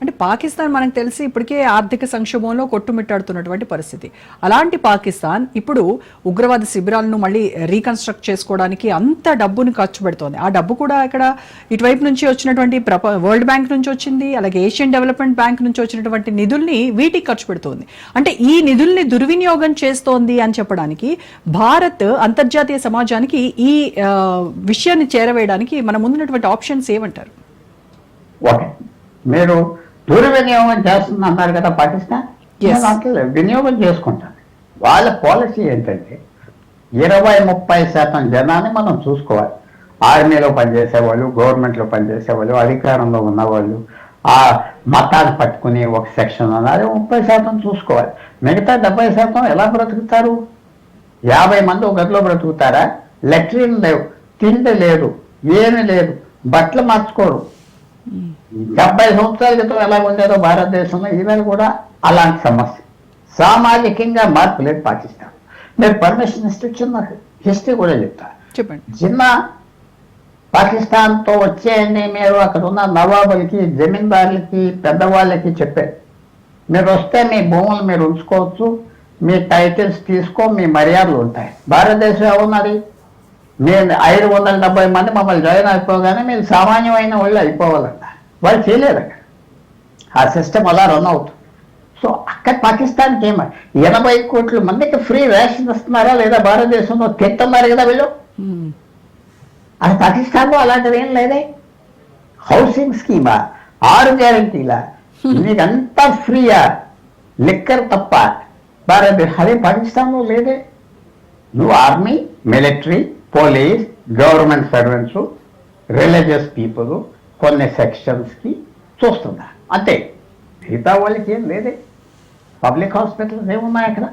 అంటే పాకిస్తాన్ మనకు తెలిసి ఇప్పటికే ఆర్థిక సంక్షోభంలో కొట్టుమిట్టాడుతున్నటువంటి పరిస్థితి. అలాంటి పాకిస్తాన్ ఇప్పుడు ఉగ్రవాద శిబిరాలను మళ్ళీ రీకన్స్ట్రక్ట్ చేసుకోవడానికి అంత డబ్బును ఖర్చు పెడుతోంది. ఆ డబ్బు కూడా ఇక్కడ ఇటువైపు నుంచి వచ్చినటువంటి ప్రప వరల్డ్ బ్యాంక్ నుంచి వచ్చింది అలాగే ఏషియన్ డెవలప్మెంట్ బ్యాంక్ నుంచి వచ్చినటువంటి నిధుల్ని వీటికి ఖర్చు పెడుతోంది. అంటే ఈ నిధుల్ని దుర్వినియోగం చేస్తోంది అని చెప్పడానికి భారత్ అంతర్జాతీయ సమాజానికి ఈ విషయాన్ని చేరవేయడానికి మన ముందున్నటువంటి ఆప్షన్స్ ఏమంటారు? ఓకే. మీరు దుర్వినియోగం చేస్తుంది అన్నారు కదా పాకిస్తాన్? అంటలేదు, వినియోగం చేసుకుంటాను. వాళ్ళ పాలసీ ఏంటంటే ఇరవై ముప్పై శాతం జనాన్ని మనం చూసుకోవాలి. ఆర్మీలో పనిచేసేవాళ్ళు గవర్నమెంట్లో పనిచేసేవాళ్ళు అధికారంలో ఉన్నవాళ్ళు ఆ మతాన్ని పట్టుకుని ఒక సెక్షన్ అన్నది ముప్పై శాతం చూసుకోవాలి. మిగతా డెబ్బై శాతం ఎలా బ్రతుకుతారు? యాభై మంది ఒక గదిలో బ్రతుకుతారా? లెట్రిన్ లేవు తిండి లేదు ఏమీ లేదు బట్టలు మార్చుకోరు. డెబ్బై సంవత్సరాల క్రితం ఎలా ఉండేదో భారతదేశంలో ఈవేళ కూడా అలాంటి సమస్య. సామాజికంగా మార్పు లేదు పాకిస్తాన్. మీరు పర్మిషన్ ఇస్తే చిన్న హిస్టరీ కూడా చెప్తా. చెప్పండి. చిన్న పాకిస్తాన్తో వచ్చేయండి మీరు. అక్కడ ఉన్న నవాబులకి జమీందారులకి పెద్దవాళ్ళకి చెప్పారు. మీరు వస్తే మీ భూములు మీరు ఉంచుకోవచ్చు. మీ టైటిల్స్ తీసుకో మీ మర్యాదలు ఉంటాయి. భారతదేశం ఏమన్నది? నేను ఐదు వందల డెబ్బై మంది మమ్మల్ని జాయిన్ అయిపోగానే మీరు సామాన్యమైన వాళ్ళు అయిపోవాలంట. వాళ్ళు చేయలేరు అక్కడ. ఆ సిస్టమ్ అలా రన్ అవుతుంది. సో అక్కడ పాకిస్తాన్కి ఏమ ఎనభై కోట్ల మందికి ఫ్రీ రేషన్ ఇస్తున్నారా లేదా భారతదేశంలో తింటున్నారు కదా వీళ్ళు. అది పాకిస్తాన్లో అలాంటిది ఏం లేదే. హౌసింగ్ స్కీమా ఆరు గ్యారంటీలా నీకంతా ఫ్రీయా లిక్కర్ తప్ప. భారతదేశం అదే పాకిస్తాన్లో లేదే. నువ్వు army military police government servants religious people కొన్ని సెక్షన్స్కి చూస్తున్నా. అంతే. మిగతా వాళ్ళకి ఏం లేదే. పబ్లిక్ హాస్పిటల్స్ ఏమున్నాయి అక్కడ?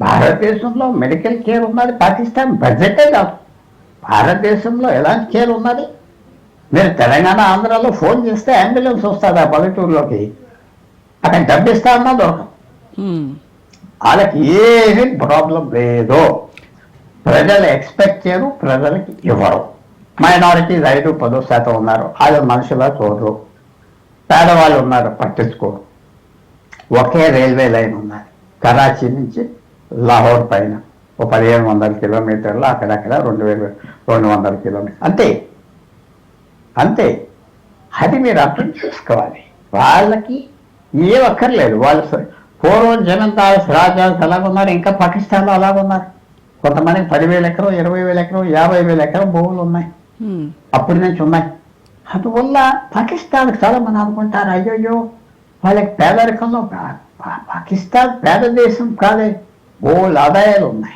భారతదేశంలో మెడికల్ కేర్ ఉన్నది పాకిస్తాన్ బడ్జెటే కాదు. భారతదేశంలో ఎలాంటి కేర్ ఉన్నది? మీరు తెలంగాణ ఆంధ్రాలో ఫోన్ చేస్తే అంబులెన్స్ వస్తుంది ఆ పల్లెటూరులోకి. అక్కడ డబ్బు ఇస్తా అన్నా దొరకదు. వాళ్ళకి ఏమి ప్రాబ్లం లేదు. ప్రజలు ఎక్స్పెక్ట్ చేయరు ప్రజలకి ఇవ్వరు. మైనారిటీ ఐదు పదో శాతం ఉన్నారు. వాళ్ళు మనుషులా చూడరు. పేదవాళ్ళు ఉన్నారు పట్టించుకోరు. ఒకే రైల్వే లైన్ ఉన్నది. కరాచీ నుంచి లాహోర్ పైన ఓ పదిహేను వందల కిలోమీటర్లు అక్కడక్కడ రెండు వేల రెండు వందల కిలోమీటర్. అంతే. అంతే. అది మీరు అర్థం చేసుకోవాలి. వాళ్ళకి ఏ ఒక్కర్లేదు. వాళ్ళు పూర్వం పూర్వం జమీందార్స్ రాజాస్ అలాగున్నారు ఇంకా పాకిస్తాన్లో అలాగున్నారు. కొంతమందికి పదివేల ఎకరం ఇరవై వేల ఎకరం యాభై వేల ఎకరం భూములు ఉన్నాయి. అప్పుడు నుంచి ఉన్నాయి అందువల్ల పాకిస్తాన్ చాలా మంది అనుకుంటారు అయ్యయ్యో వాళ్ళకి పేదరికంలో పాకిస్తాన్ పేద దేశం కాదే బోల్ ఆదాయాలు ఉన్నాయి.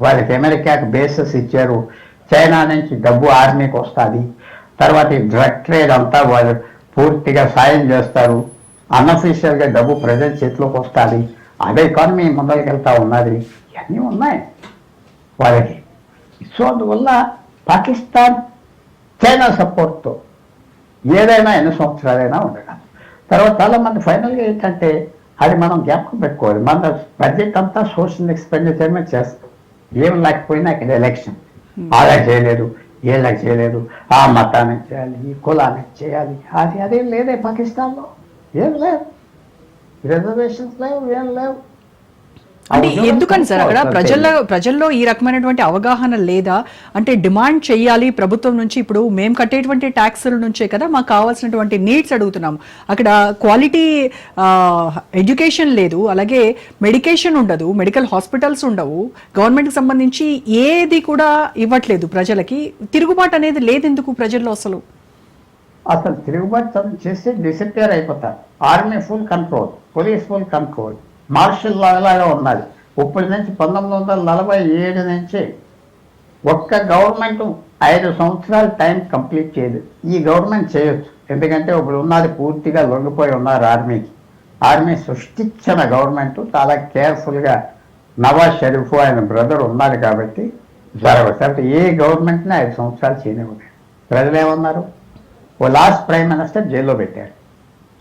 వాళ్ళకి అమెరికాకి బేసెస్ ఇచ్చారు. చైనా నుంచి డబ్బు ఆర్మీకి వస్తుంది. తర్వాత ఈ డ్రగ్ ట్రేడ్ అంతా వాళ్ళు పూర్తిగా సాయం చేస్తారు. అన్అఫీషియల్గా డబ్బు ప్రజల చేతిలోకి వస్తుంది. అదే ఎకానమీ ముందరికెళ్తా ఉన్నది. ఇవన్నీ ఉన్నాయి వాళ్ళకి. సో అందువల్ల పాకిస్తాన్ చైనా సపోర్ట్తో ఏదైనా ఎన్ని సంవత్సరాలైనా ఉండగలదు తర్వాత చాలా మంది ఫైనల్గా ఏంటంటే అది మనం జ్ఞాపకం పెట్టుకోవాలి. మన బడ్జెట్ అంతా సోషల్ ఎక్స్పెండిచర్ మీద చేస్తాం. ఏం లేకపోయినా ఇక్కడ ఎలక్షన్ అలా చేయలేదు ఏళ్ళ చేయలేదు ఆ మతానికి చేయాలి ఈ కులానికి చేయాలి అది అదేం లేదే పాకిస్తాన్లో. ఏం లేవు. రిజర్వేషన్స్ లేవు ఏం లేవు. అంటే ఎందుకని సార్ అక్కడ. ప్రజల్లో ప్రజల్లో ఈ రకమైనటువంటి అవగాహన లేదా? అంటే డిమాండ్ చేయాలి ప్రభుత్వం నుంచి. ఇప్పుడు మేము కట్టేటువంటి ట్యాక్సుల నుంచే కదా మాకు కావాల్సినటువంటి నీడ్స్ అడుగుతున్నాం అక్కడ క్వాలిటీ ఎడ్యుకేషన్ లేదు. అలాగే మెడికేషన్ ఉండదు మెడికల్ హాస్పిటల్స్ ఉండవు. గవర్నమెంట్కి సంబంధించి ఏది కూడా ఇవ్వట్లేదు ప్రజలకి. తిరుగుబాటు అనేది లేదు ఎందుకు ప్రజల్లో అసలు? అసలు తిరుగుబాటు తను చేసి డిసపియర్ అయిపోతారు. Army full control police full control. Martial లాగా ఉన్నది. ఇప్పటి నుంచి పంతొమ్మిది వందల నలభై ఏడు నుంచి ఒక్క గవర్నమెంట్ ఐదు సంవత్సరాలు టైం కంప్లీట్ చేయదు. ఈ గవర్నమెంట్ చేయొచ్చు. ఎందుకంటే ఇప్పుడు ఉన్నది పూర్తిగా లొంగిపోయి ఉన్నారు ఆర్మీకి ఆర్మీ సృష్టించిన గవర్నమెంట్ చాలా కేర్ఫుల్గా నవాజ్ షరీఫ్ ఆయన బ్రదర్ ఉన్నారు కాబట్టి జరగదు కాబట్టి ఏ గవర్నమెంట్ని ఐదు సంవత్సరాలు చేయనివ్వలేదు. ప్రజలు ఏమన్నారు? ఓ లాస్ట్ ప్రైమ్ మినిస్టర్ జైల్లో పెట్టారు.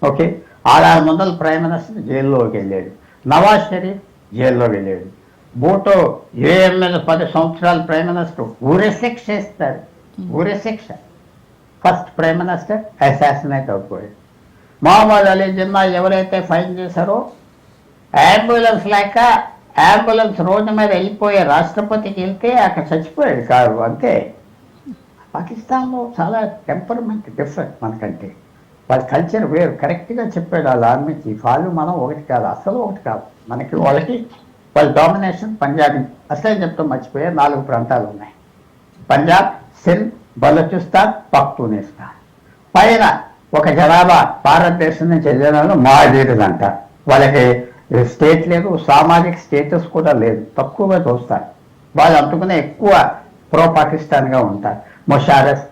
ఓకే? ఆరు వందల ప్రైమ్ మినిస్టర్ జైల్లోకి వెళ్ళాడు. నవాజ్ షరీఫ్ జైల్లో వెళ్ళాడు. బూటో ఏఎం మీద పది సంవత్సరాల ప్రైమ్ మినిస్టర్. ఊరే శిక్ష ఇస్తారు. ఊరే శిక్ష. ఫస్ట్ ప్రైమ్ మినిస్టర్ అసాసినేట్ అయిపోయాడు. మహమ్మద్ అలీ జిన్నా ఎవరైతే ఫైన్ చేశారో అంబులెన్స్ లేక అంబులెన్స్ రోడ్డు మీద వెళ్ళిపోయే రాష్ట్రపతికి వెళ్తే అక్కడ చచ్చిపోయాడు కారు అంతే. పాకిస్తాన్లో చాలా టెంపర్మెంట్ డిఫరెంట్ మనకంటే. వాళ్ళ కల్చర్ వేరు. కరెక్ట్గా చెప్పాడు వాళ్ళ ఆర్మీ చీఫ్ వాళ్ళు మనం ఒకటి కాదు అసలు ఒకటి కాదు. మనకి వాళ్ళకి వాళ్ళ డామినేషన్ పంజాబీ. అసలే చెప్తాం మర్చిపోయే నాలుగు ప్రాంతాలు ఉన్నాయి. పంజాబ్ సింధ్ బలోచిస్తాన్ పక్తూనిస్తాన్. పైన ఒక జనాభా భారతదేశం నుంచి వెళ్ళిన మహాజీరులు అంట. వాళ్ళకి స్టేట్ లేదు సామాజిక స్టేటస్ కూడా లేదు. తక్కువగా చూస్తారు. వాళ్ళు అందుకునే ఎక్కువ ప్రో పాకిస్తాన్గా ఉంటారు. ముషారఫ్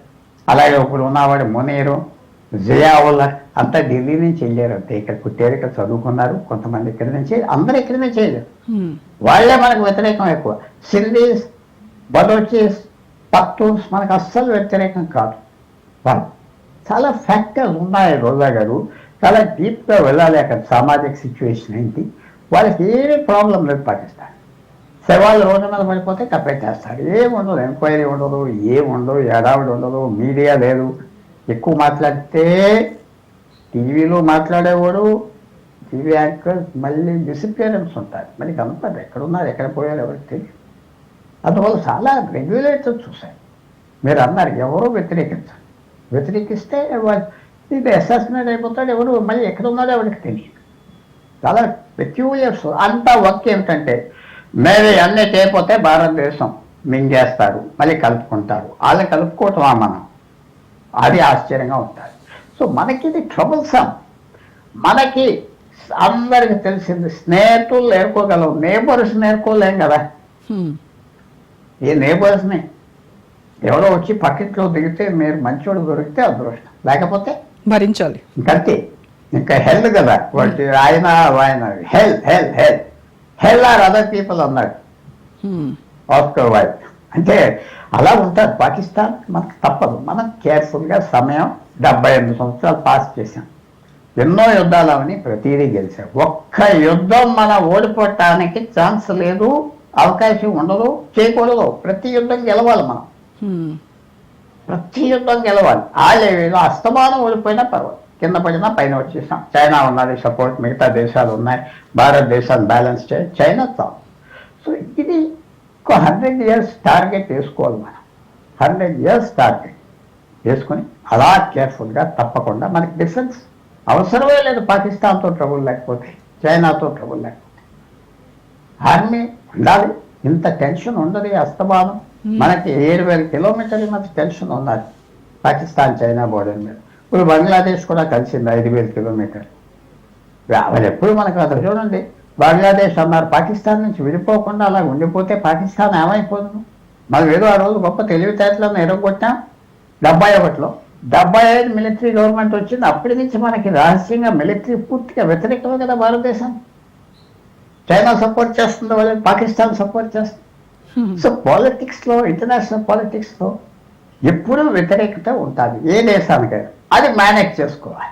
అలాగే ఇప్పుడు ఉన్నవాడు మునీరు జియావుల్లా అంతా ఢిల్లీ నుంచి వెళ్ళారు అంతే. ఇక్కడ పుట్టారు ఇక్కడ చదువుకున్నారు కొంతమంది ఇక్కడి నుంచి అందరూ ఇక్కడి నుంచి వెళ్ళారు. వాళ్ళే మనకు వ్యతిరేకం ఎక్కువ. సింధీస్ బలోచీస్ పక్తూన్స్ మనకు అస్సలు వ్యతిరేకం కాదు. వాళ్ళు చాలా ఫ్యాక్టర్స్ ఉన్నాయి రోజా గారు. చాలా డీప్గా వెళ్ళాలి అక్కడ సామాజిక సిచ్యువేషన్ ఏంటి? వాళ్ళకి ఏమీ ప్రాబ్లం లేదు పాకిస్తాన్. శవాలు రోడ్డు మీద పడిపోతే కప్పెట్టేస్తారు ఏం ఉండదు ఎంక్వైరీ ఉండదు ఏం ఉండదు ఎడావిడి ఉండదు మీడియా లేదు. ఎక్కువ మాట్లాడితే టీవీలో మాట్లాడేవాడు టీవీ యాంకర్ మళ్ళీ డిసిప్లియరెన్స్ ఉంటారు. మరి కనపడరు ఎక్కడ ఉన్నారు ఎక్కడ పోయారు ఎవరికి తెలియదు. అందువల్ల చాలా రెగ్యులేటర్ చూశారు. మీరు అన్నారు ఎవరో వ్యతిరేకించారు. వ్యతిరేకిస్తే ఇది అసెస్మెంట్ అయిపోతాడు ఎవరు మళ్ళీ ఎక్కడ ఉన్నాడో ఎవరికి తెలియదు. చాలా పెక్యూలియర్స్ అంతా వర్క్ ఏమిటంటే మేరే అన్నీ చేయకపోతే భారతదేశం మింగేస్తారు మళ్ళీ కలుపుకుంటారు. వాళ్ళని కలుపుకోవటమా మనం. అది ఆశ్చర్యంగా ఉంటుంది సో మనకి ఇది ట్రబుల్సమ్ మనకి అందరికి తెలిసింది స్నేహితులు నేర్కోగలం నేబర్స్ నేర్కోలేం కదా. ఈ నేబర్స్ని ఎవరో వచ్చి పక్కింట్లో దిగితే మీరు మంచోడు దొరికితే అదృష్టం. లేకపోతే భరించాలి. ఇంకంతే. ఇంకా హెల్ కదా. వాటి ఆయన ఆయన hell hell hell hell or other people అన్నాడు. ఆస్కర్ వైట్ అంటే అలా ఉంటుంది పాకిస్తాన్ మనకు తప్పదు. మనం కేర్ఫుల్గా సమయం డెబ్బై ఎనిమిది సంవత్సరాలు పాస్ చేశాం. ఎన్నో యుద్ధాలు అవని ప్రతిదీ గెలిచాం. ఒక్క యుద్ధం మన ఓడిపోవటానికి ఛాన్స్ లేదు అవకాశం ఉండదు చేయకూడదు ప్రతి యుద్ధం గెలవాలి మనం. ప్రతి యుద్ధం గెలవాలి. ఆలేవేదో అస్తమానం ఓడిపోయినా పర్వాలేదు. కింద పడినా పైన వచ్చేసాం. చైనా ఉన్నది సపోర్ట్ మిగతా దేశాలు ఉన్నాయి. భారతదేశాన్ని బ్యాలెన్స్ చేయ. చైనా చాలు. సో ఇది ఒక హండ్రెడ్ ఇయర్స్ టార్గెట్ వేసుకోవాలి మనం. హండ్రెడ్ ఇయర్స్ టార్గెట్ వేసుకొని అలా కేర్ఫుల్గా తప్పకుండా మనకి డిఫరెన్స్ అవసరమే లేదు పాకిస్తాన్తో ట్రబుల్ లేకపోతే చైనాతో ట్రబుల్ లేకపోతే. ఆర్మీ ఉండాలి ఇంత టెన్షన్ ఉండదు అస్తమానం. మనకి ఏడు వేల కిలోమీటర్ల మధ్య టెన్షన్ ఉన్నది పాకిస్తాన్ చైనా బోర్డర్ మీద. ఇప్పుడు బంగ్లాదేశ్ కూడా కలిసింది ఐదు వేల కిలోమీటర్లు. వాళ్ళు ఎప్పుడు మనకు అసలు చూడండి. బంగ్లాదేశ్ అన్నారు. పాకిస్తాన్ నుంచి విడిపోకుండా అలా ఉండిపోతే పాకిస్తాన్ ఏమైపోతుంది? మనం ఏదో ఆ రోజు గొప్ప తెలివితేటలను ఎరగొట్టాం డెబ్బై ఒకటిలో డెబ్బై ఐదు మిలిటరీ గవర్నమెంట్ వచ్చింది అప్పటి నుంచి మనకి రహస్యంగా మిలిటరీ పూర్తిగా వ్యతిరేకమే కదా భారతదేశం. చైనా సపోర్ట్ చేస్తుంది వాళ్ళు పాకిస్తాన్ సపోర్ట్ చేస్తుంది. సో పాలిటిక్స్లో ఇంటర్నేషనల్ పాలిటిక్స్లో ఎప్పుడూ వ్యతిరేకత ఉంటుంది. ఏ దేశానికైనా. అది మేనేజ్ చేసుకోవాలి.